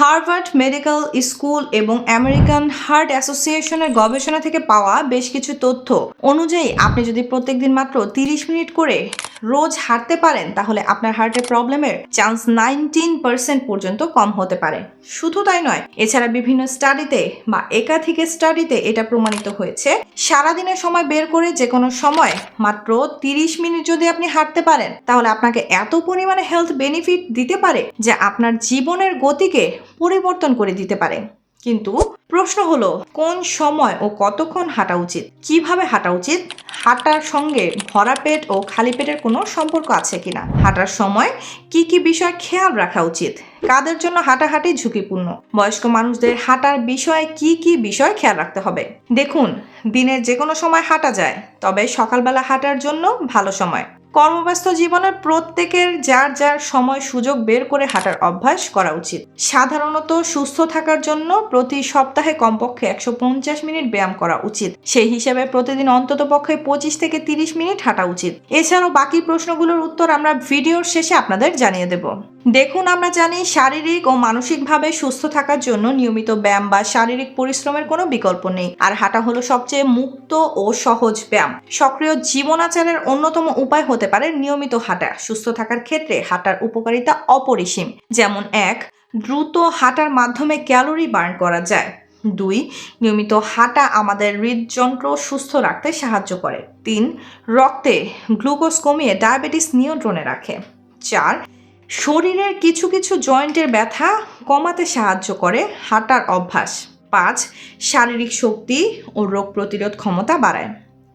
Harvard medical school এবং American heart অ্যাসোসিয়েশনের গবেষণা থেকে পাওয়া বেশ কিছু তথ্য। অনুযায়ী, আপনি যদি প্রত্যেকদিন মাত্র তিরিশ মিনিট করে রোজ হাঁটতে পারেন, তাহলে আপনার হার্টের প্রবলেমের চান্স নাইনটিন পার্সেন্ট পর্যন্ত কম হতে পারে। শুধু তাই নয়, এছাড়া বিভিন্ন স্টাডিতে বা একাধিক স্টাডিতে এটা প্রমাণিত হয়েছে। সারাদিনের সময় বের করে যে কোনো সময় মাত্র তিরিশ মিনিট যদি আপনি হাঁটতে পারেন, তাহলে আপনাকে এত পরিমাণে হেলথ বেনিফিট দিতে পারে যে আপনার জীবনের গতিকে পরিবর্তন করে দিতে পারে কিন্তু প্রশ্ন হলো, কোন সময় ও কতক্ষণ হাঁটা উচিত? কীভাবে হাঁটা উচিত? হাঁটার সঙ্গে ভরা পেট ও খালি পেটের কোনো সম্পর্ক আছে কিনা? হাঁটার সময় কি কি বিষয় খেয়াল রাখা উচিত? কাদের জন্য হাঁটাহাঁটি ঝুঁকিপূর্ণ? বয়স্ক মানুষদের হাঁটার বিষয়ে কি কি বিষয় খেয়াল রাখতে হবে? দেখুন, দিনের যে কোনো সময় হাঁটা যায়, তবে সকালবেলা হাঁটার জন্য ভালো সময়। কর্মব্যস্ত জীবনের প্রত্যেকের যার যার সময় সুযোগ বের করে হাঁটার অভ্যাস করা উচিত। সাধারণত সুস্থ থাকার জন্য প্রতি সপ্তাহে কমপক্ষে একশো পঞ্চাশ মিনিট ব্যায়াম করা উচিত। সেই হিসেবে প্রতিদিন অন্তত পক্ষে পঁচিশ থেকে তিরিশ মিনিট হাঁটা উচিত। এছাড়াও বাকি প্রশ্নগুলোর উত্তর আমরা ভিডিওর শেষে আপনাদের জানিয়ে দেব। দেখুন, আমরা জানি শারীরিক ও মানসিকভাবে সুস্থ থাকার জন্য নিয়মিত ব্যায়াম বা শারীরিক পরিশ্রমের কোনো বিকল্প নেই। আর হাঁটা হলো সবচেয়ে মুক্ত ও সহজ ব্যায়াম। সক্রিয় জীবনাচারের অন্যতম উপায় হতে পারে নিয়মিত হাঁটা। সুস্থ থাকার ক্ষেত্রে হাঁটার উপকারিতা অপরিসীম। যেমন এক, দ্রুত হাঁটার মাধ্যমে ক্যালোরি বার্ন করা যায়। দুই, নিয়মিত হাঁটা আমাদের হৃদযন্ত্র সুস্থ রাখতে সাহায্য করে। তিন, রক্তে গ্লুকোজ কমিয়ে ডায়াবেটিস নিয়ন্ত্রণে রাখে। চার শরীরের কিছু কিছু জয়েন্টের ব্যথা কমাতে সাহায্য করে হাঁটার অভ্যাস। পাঁচ, শারীরিক শক্তি ও রোগ প্রতিরোধ ক্ষমতা বাড়ায়।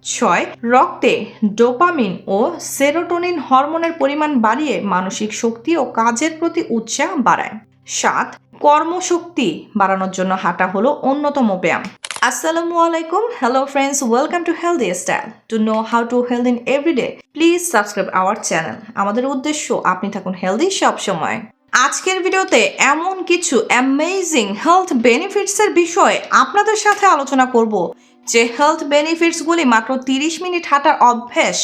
ছয়, রক্তে ডোপামিন ও সেরোটোনিন হরমোনের পরিমাণ বাড়িয়ে মানসিক শক্তি ও কাজের প্রতি উৎসাহ বাড়ায়। সাত, কর্মশক্তি বাড়ানোর জন্য হাঁটা হলো অন্যতম ব্যায়াম। আসসালামু আলাইকুম hello friends welcome to healthy style to know how to healthy in everyday please subscribe our channel আমাদের উদ্দেশ্য, আপনি থাকুন হেলদি সব সময়। আজকের ভিডিওতে এমন কিছু অ্যামেজিং হেলথ বেনিফিটসের বিষয়ে আপনাদের সাথে আলোচনা করব, যে হেলথ বেনিফিটসগুলি মাত্র তিরিশ মিনিট হাঁটার অভ্যাস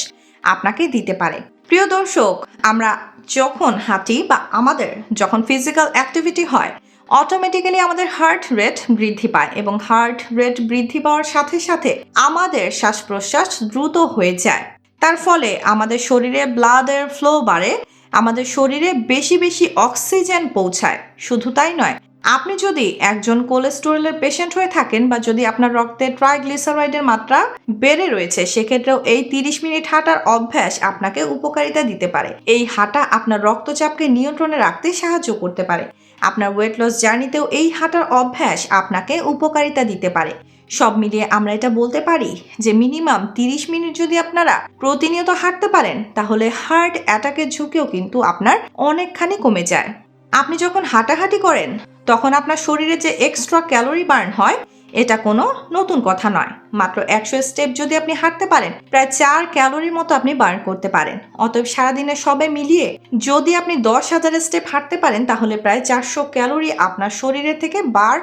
আপনাকে দিতে পারে। প্রিয় দর্শক, আমরা যখন হাঁটি বা আমাদের যখন ফিজিক্যাল অ্যাক্টিভিটি হয় অটোমেটিক্যালি আমাদের হার্ট রেট বৃদ্ধি পায় এবং হার্ট রেট বৃদ্ধি পাওয়ার সাথে সাথে আমাদের শ্বাস প্রশ্বাস দ্রুত হয়ে যায়। তার ফলে আমাদের শরীরে ব্লাডের ফ্লো বাড়ে, আমাদের শরীরে বেশি বেশি অক্সিজেন পৌঁছায়। শুধু তাই নয়, আপনি যদি একজন কোলেস্টেরলের পেশেন্ট হয়ে থাকেন বা যদি আপনার রক্তে ট্রাইগ্লিসারাইডের মাত্রা বেড়ে রয়েছে, সেক্ষেত্রেও এই তিরিশ মিনিট হাঁটার অভ্যাস আপনাকে উপকারিতা দিতে পারে। এই হাঁটা আপনার রক্তচাপকে নিয়ন্ত্রণে রাখতে সাহায্য করতে পারে। আপনার ওয়েট লস জার্নিতেও এই হাঁটার অভ্যাস আপনাকে উপকারিতা দিতে পারে। সব মিলিয়ে আমরা এটা বলতে পারি যে মিনিমাম তিরিশ মিনিট যদি আপনারা প্রতিনিয়ত হাঁটতে পারেন, তাহলে হার্ট অ্যাটাকের ঝুঁকিও কিন্তু আপনার অনেকখানি কমে যায়। আপনি যখন হাঁটাহাঁটি করেন, তখন আপনার শরীরে যে এক্সট্রা ক্যালোরি বার্ন হয় এটা কোনো নতুন কথা নয়। মাত্র একশো স্টেপ যদি আপনি হাঁটতে পারেন, প্রায় চার ক্যালোরির মতো আপনি বার্ন করতে পারেন। অতএব সারাদিনে সবে মিলিয়ে যদি আপনি দশ হাজার স্টেপ হাঁটতে পারেন, তাহলে প্রায় চারশো ক্যালোরি আপনার শরীরের থেকে বার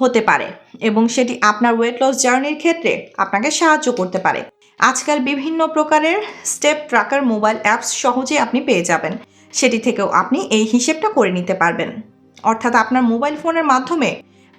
হতে পারে এবং সেটি আপনার ওয়েট লস জার্নির ক্ষেত্রে আপনাকে সাহায্য করতে পারে। আজকাল বিভিন্ন প্রকারের স্টেপ ট্র্যাকার মোবাইল অ্যাপস সহজেই আপনি পেয়ে যাবেন। সেটি থেকেও আপনি এই হিসেবটা করে নিতে পারবেন। অর্থাৎ আপনার মোবাইল ফোনের মাধ্যমে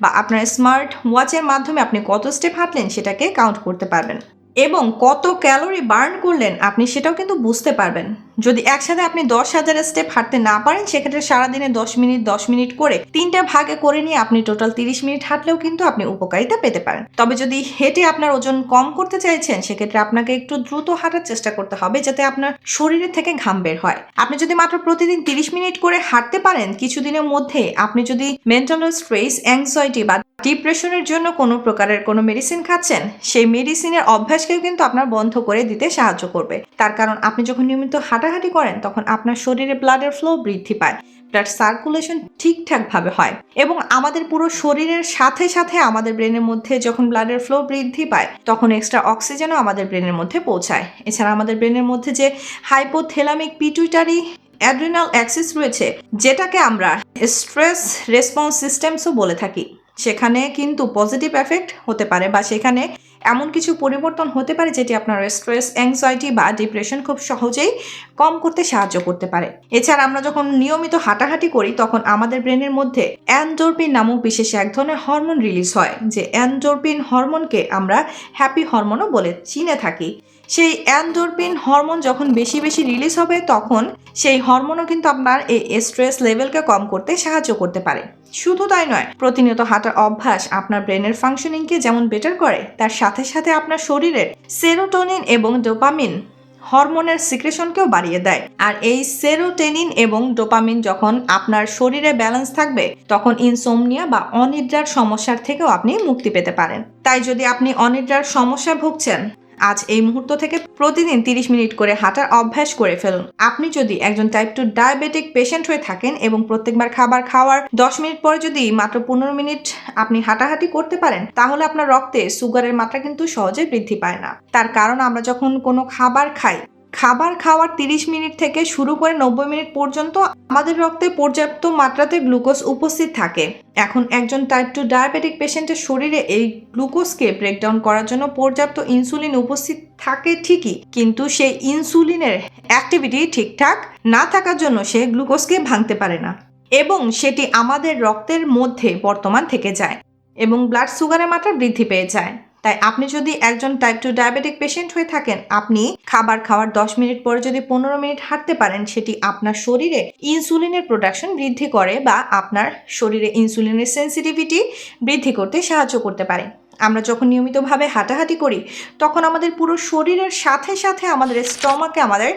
বা আপনার স্মার্ট ওয়াচের মাধ্যমে আপনি কত স্টেপ হাঁটলেন সেটাকে কাউন্ট করতে পারবেন এবং কত ক্যালোরি বার্ন করলেন আপনি সেটাও কিন্তু বুঝতে পারবেন। যদি একসাথে আপনি দশ হাজার স্টেপ হাঁটতে না পারেন, সেক্ষেত্রে সারাদিনে দশ মিনিট দশ মিনিট করে তিনটা ভাগে করে নিয়ে আপনি টোটাল তিরিশ মিনিট হাঁটলেও কিন্তু আপনি উপকারিতা পেতে পারেন। তবে যদি হেঁটে আপনার ওজন কম করতে চাইছেন, সেক্ষেত্রে আপনাকে একটু দ্রুত হাঁটার চেষ্টা করতে হবে, যাতে আপনার শরীরের থেকে ঘাম বের হয়। আপনি যদি মাত্র প্রতিদিন তিরিশ মিনিট করে হাঁটতে পারেন, কিছুদিনের মধ্যে আপনি যদি মেন্টাল স্ট্রেস অ্যাংজাইটি বা ডিপ্রেশনের জন্য কোনো প্রকারের কোনো মেডিসিন খাচ্ছেন, সেই মেডিসিনের অভ্যাসকেও কিন্তু আপনার বন্ধ করে দিতে সাহায্য করবে। তার কারণ, আপনি যখন নিয়মিত হাঁটাহাঁটি করেন, তখন আপনার শরীরে ব্লাডের ফ্লো বৃদ্ধি পায়। ব্লাড সার্কুলেশন ঠিকঠাকভাবে হয় এবং আমাদের পুরো শরীরের সাথে সাথে আমাদের ব্রেনের মধ্যে যখন ব্লাডের ফ্লো বৃদ্ধি পায়, তখন এক্সট্রা অক্সিজেনও আমাদের ব্রেনের মধ্যে পৌঁছায়। এছাড়া আমাদের ব্রেনের মধ্যে যে হাইপোথেলামিক পিটুইটারি অ্যাড্রিনাল অ্যাক্সিস রয়েছে, যেটাকে আমরা স্ট্রেস রেসপন্স সিস্টেমসও বলে থাকি, সেখানে কিন্তু পজিটিভ এফেক্ট হতে পারে বা সেখানে এমন কিছু পরিবর্তন হতে পারে যেটি আপনার স্ট্রেস অ্যাংজাইটি বা ডিপ্রেশন খুব সহজেই কম করতে সাহায্য করতে পারে। এছাড়া আমরা যখন নিয়মিত হাঁটাহাঁটি করি, তখন আমাদের ব্রেনের মধ্যে অ্যান্ডোরপিন নামক বিশেষ এক ধরনের হরমোন রিলিজ হয়, যে অ্যান্ডোরপিন হরমোনকে আমরা হ্যাপি হরমোনও বলে চিনে থাকি। সেই অ্যান্ডোরপিন হরমোন যখন বেশি বেশি রিলিজ হবে, তখন সেই হরমোনও কিন্তু আপনার এই স্ট্রেস লেভেলকে কম করতে সাহায্য করতে পারে। শুধু তাই নয়, প্রতিনিয়ত হাঁটার অভ্যাস আপনার ব্রেনের ফাংশনিংকে যেমন বেটার করে, তার সাথে সাথে আপনার শরীরের সেরোটোনিন এবং ডোপামিন হরমোনের সিক্রেশনকেও বাড়িয়ে দেয়। আর এই সেরোটেনিন এবং ডোপামিন যখন আপনার শরীরে ব্যালেন্স থাকবে, তখন ইনসোমনিয়া বা অনিদ্রার সমস্যার থেকেও আপনি মুক্তি পেতে পারেন। তাই যদি আপনি অনিদ্রার সমস্যায় ভুগছেন আজ এই মুহূর্ত থেকে প্রতিদিন 30 মিনিট করে হাঁটার অভ্যাস করে ফেলুন। আপনি যদি একজন টাইপ টু ডায়াবেটিক পেশেন্ট হয়ে থাকেন এবং প্রত্যেকবার খাবার খাওয়ার 10 মিনিট পরে যদি মাত্র পনেরো মিনিট আপনি হাঁটাহাঁটি করতে পারেন, তাহলে আপনার রক্তে সুগারের মাত্রা কিন্তু সহজে বৃদ্ধি পায় না। তার কারণ আমরা যখন কোনো খাবার খাই খাবার খাওয়ার 30 মিনিট থেকে শুরু করে নব্বই মিনিট পর্যন্ত আমাদের রক্তে পর্যাপ্ত মাত্রাতে গ্লুকোজ উপস্থিত থাকে। এখন একজন টাইপ টু ডায়াবেটিক পেশেন্টের শরীরে এই গ্লুকোজকে ব্রেকডাউন করার জন্য পর্যাপ্ত ইনসুলিন উপস্থিত থাকে ঠিকই, কিন্তু সেই ইনসুলিনের অ্যাক্টিভিটি ঠিকঠাক না থাকার জন্য সে গ্লুকোজকে ভাঙতে পারে না এবং সেটি আমাদের রক্তের মধ্যে বর্তমান থেকে যায় এবং ব্লাড সুগারের মাত্রা বৃদ্ধি পেয়ে যায়। তাই আপনি যদি একজন টাইপ টু ডায়াবেটিক পেশেন্ট হয়ে থাকেন, আপনি খাবার খাওয়ার দশ মিনিট পরে যদি পনেরো মিনিট হাঁটতে পারেন, সেটি আপনার শরীরে ইনসুলিনের প্রোডাকশন বৃদ্ধি করে বা আপনার শরীরে ইনসুলিনের সেন্সিটিভিটি বৃদ্ধি করতে সাহায্য করতে পারে। আমরা যখন নিয়মিতভাবে হাঁটাহাঁটি করি, তখন আমাদের পুরো শরীরের সাথে সাথে আমাদের স্টমাকে আমাদের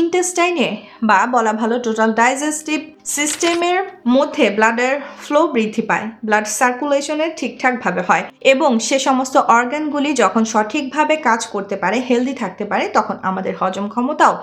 ইন্টেস্টাইনে বা বলা ভালো টোটাল ডাইজেস্টিভ সিস্টেমের মধ্যে ব্লাডের ফ্লো বৃদ্ধি পায়। ব্লাড সার্কুলেশনের ঠিকঠাকভাবে হয় এবং সে সমস্ত অর্গানগুলি যখন সঠিকভাবে কাজ করতে পারে হেলদি থাকতে পারে, তখন আমাদের হজম ক্ষমতাও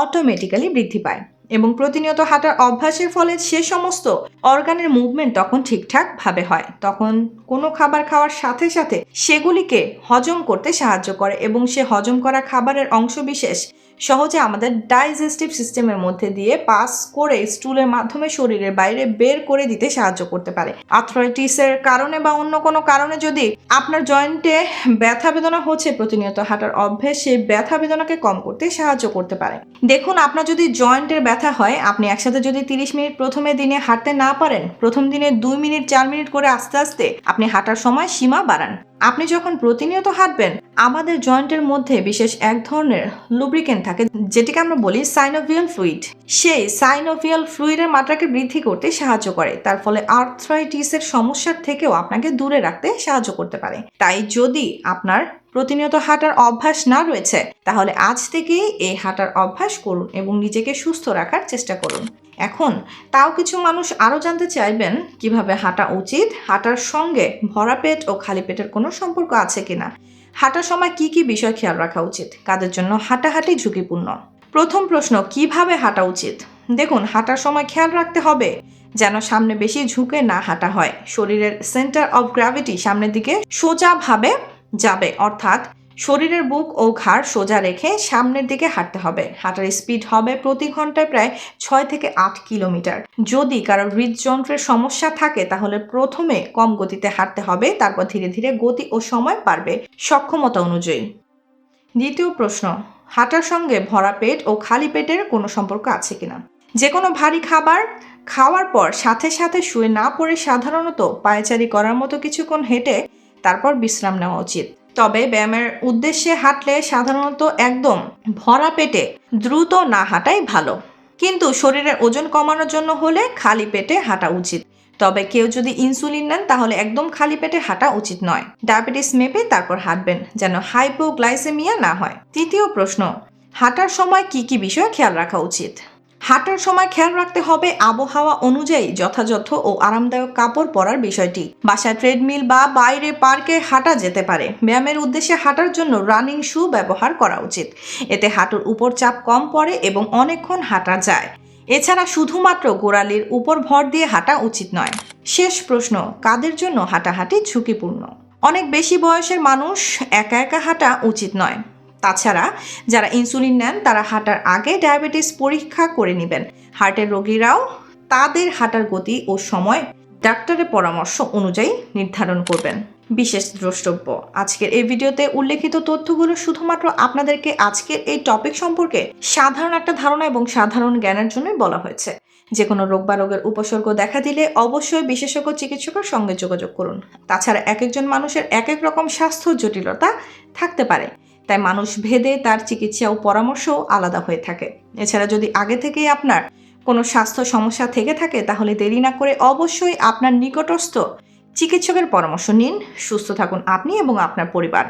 অটোমেটিক্যালি বৃদ্ধি পায়। এবং প্রতিনিয়ত হাঁটার অভ্যাসের ফলে সে সমস্ত অর্গানের মুভমেন্ট তখন ঠিকঠাকভাবে হয়। তখন কোনো খাবার খাওয়ার সাথে সাথে সেগুলিকে হজম করতে সাহায্য করে এবং সে হজম করা খাবারের অংশবিশেষ সহজে আমাদের ডাইজেস্টিভ সিস্টেমের মধ্যে দিয়ে পাস করে স্টুলের মাধ্যমে শরীরের বাইরে বের করে দিতে সাহায্য করতে পারে। আর্থ্রাইটিসের কারণে বা অন্য কোনো কারণে যদি আপনার জয়েন্টে ব্যথা বেদনা হচ্ছে, প্রতিনিয়ত হাঁটার অভ্যেস সেই ব্যথা বেদনাকে কম করতে সাহায্য করতে পারে। দেখুন, আপনার যদি জয়েন্টের ব্যথা হয়, আপনি একসাথে যদি তিরিশ মিনিট প্রথমে দিনে হাঁটতে না পারেন, প্রথম দিনে দুই মিনিট, চার মিনিট করে আস্তে আস্তে আপনি হাঁটার সময় সীমা বাড়ান। আপনি যখন প্রতিনিয়ত হাঁটবেন, আমাদের জয়েন্টের মধ্যে বিশেষ এক ধরনের লুব্রিকেন্ট থাকে, যেটিকে আমরা বলি সাইনোভিয়াল ফ্লুইড সেই সাইনোভিয়াল ফ্লুইডের মাত্রাকে বৃদ্ধি করতে সাহায্য করে, তার ফলে আর্থ্রাইটিসের সমস্যার থেকেও আপনাকে দূরে রাখতে সাহায্য করতে পারে। তাই যদি আপনার প্রতিনিয়ত হাঁটার অভ্যাস না রয়েছে, তাহলে আজ থেকেই এই হাঁটার অভ্যাস করুন এবং নিজেকে সুস্থ রাখার চেষ্টা করুন। এখন, তাও কিছু মানুষ আরও জানতে চাইবেন কীভাবে হাঁটা উচিত, হাঁটার সঙ্গে ভরা পেট ও খালি পেটের কোনো সম্পর্ক আছে কিনা, হাঁটার সময় কি কি বিষয় খেয়াল রাখা উচিত, কাদের জন্য হাঁটাহাঁটি ঝুঁকিপূর্ণ? প্রথম প্রশ্ন, কীভাবে হাঁটা উচিত? দেখুন, হাঁটার সময় খেয়াল রাখতে হবে, যেন সামনে বেশি ঝুঁকে না হাঁটা হয়। শরীরের সেন্টার অফ গ্র্যাভিটি সামনের দিকে সোজাভাবে যাবে। অর্থাৎ শরীরের বুক ও ঘাড় সোজা রেখে সামনের দিকে হাঁটতে হবে। হাঁটার স্পিড হবে প্রতি ঘন্টায় প্রায় ছয় থেকে আট কিলোমিটার। যদি কারও হৃদযন্ত্রের সমস্যা থাকে, তাহলে প্রথমে কম গতিতে হাঁটতে হবে, তারপর ধীরে ধীরে গতি ও সময় বাড়বে সক্ষমতা অনুযায়ী। দ্বিতীয় প্রশ্ন, হাঁটার সঙ্গে ভরা পেট ও খালি পেটের কোনো সম্পর্ক আছে কিনা? যে কোনো ভারী খাবার খাওয়ার পর সাথে সাথে শুয়ে না পড়ে সাধারণত পায়চারি করার মতো কিছুক্ষণ হেঁটে তারপর বিশ্রাম নেওয়া উচিত। তবে ব্যায়ামের উদ্দেশ্যে হাঁটলে সাধারণত একদম ভরা পেটে দ্রুত না হাঁটাই ভালো। কিন্তু শরীরের ওজন কমানোর জন্য হলে খালি পেটে হাঁটা উচিত। তবে কেউ যদি ইনসুলিন নেন, তাহলে একদম খালি পেটে হাঁটা উচিত নয়। ডায়াবেটিস মেপে তারপর হাঁটবেন, যেন হাইপোগ্লাইসেমিয়া না হয়। তৃতীয় প্রশ্ন, হাঁটার সময় কি কি বিষয় খেয়াল রাখা উচিত? হাঁটার সময় খেয়াল রাখতে হবে আবহাওয়া অনুযায়ী যথাযথ ও আরামদায়ক কাপড় পরার বিষয়টি। বাসায় ট্রেডমিল বা বাইরে পার্কে হাঁটা যেতে পারে। ব্যায়ামের উদ্দেশ্যে হাঁটার জন্য রানিং শু ব্যবহার করা উচিত। এতে হাঁটুর উপর চাপ কম পড়ে এবং অনেকক্ষণ হাঁটা যায়। এছাড়া শুধুমাত্র গোড়ালির উপর ভর দিয়ে হাঁটা উচিত নয়। শেষ প্রশ্ন, কাদের জন্য হাঁটাহাঁটি ঝুঁকিপূর্ণ? অনেক বেশি বয়সের মানুষ একা একা হাঁটা উচিত নয়। তাছাড়া যারা ইনসুলিন নেন, তারা হাঁটার আগে ডায়াবেটিস পরীক্ষা করে নেবেন। হার্টের রোগীরাও তাদের হাঁটার গতি ও সময় ডাক্তারের পরামর্শ অনুযায়ী নির্ধারণ করবেন। বিশেষ দ্রষ্টব্য। আজকের এই ভিডিওতে উল্লেখিত তথ্যগুলো শুধুমাত্র আপনাদেরকে আজকের এই টপিক সম্পর্কে সাধারণ একটা ধারণা এবং সাধারণ জ্ঞানের জন্যই বলা হয়েছে। যে কোনো রোগ বা রোগের উপসর্গ দেখা দিলে অবশ্যই বিশেষজ্ঞ চিকিৎসকের সঙ্গে যোগাযোগ করুন। তাছাড়া এক একজন মানুষের এক এক রকম স্বাস্থ্য জটিলতা থাকতে পারে। তাই মানুষ ভেদে তার চিকিৎসা ও পরামর্শ আলাদা হয়ে থাকে। এছাড়া যদি আগে থেকেই আপনার কোনো স্বাস্থ্য সমস্যা থেকে থাকে, তাহলে দেরি না করে অবশ্যই আপনার নিকটস্থ চিকিৎসকের পরামর্শ নিন। সুস্থ থাকুন আপনি এবং আপনার পরিবার।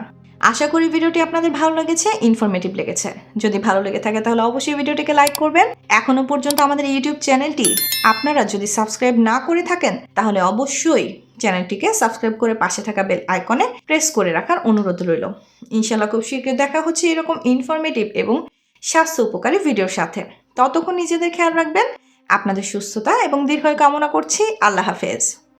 আশা করি ভিডিওটি আপনাদের ভালো লেগেছে ইনফরমেটিভ লেগেছে। যদি ভালো লেগে থাকে তাহলে অবশ্যই ভিডিওটিকে লাইক করবেন। এখনও পর্যন্ত আমাদের ইউটিউব চ্যানেলটি আপনারা যদি সাবস্ক্রাইব না করে থাকেন, তাহলে অবশ্যই চ্যানেলটিকে সাবস্ক্রাইব করে পাশে থাকা বেল আইকনে প্রেস করে রাখার অনুরোধ রইল। ইনশাল্লাহ খুব শীঘ্রই দেখা হচ্ছে এরকম ইনফরমেটিভ এবং স্বাস্থ্য উপকারী ভিডিওর সাথে। ততক্ষণ নিজেদের খেয়াল রাখবেন। আপনাদের সুস্থতা এবং দীর্ঘায়ু কামনা করছি। আল্লাহ হাফেজ।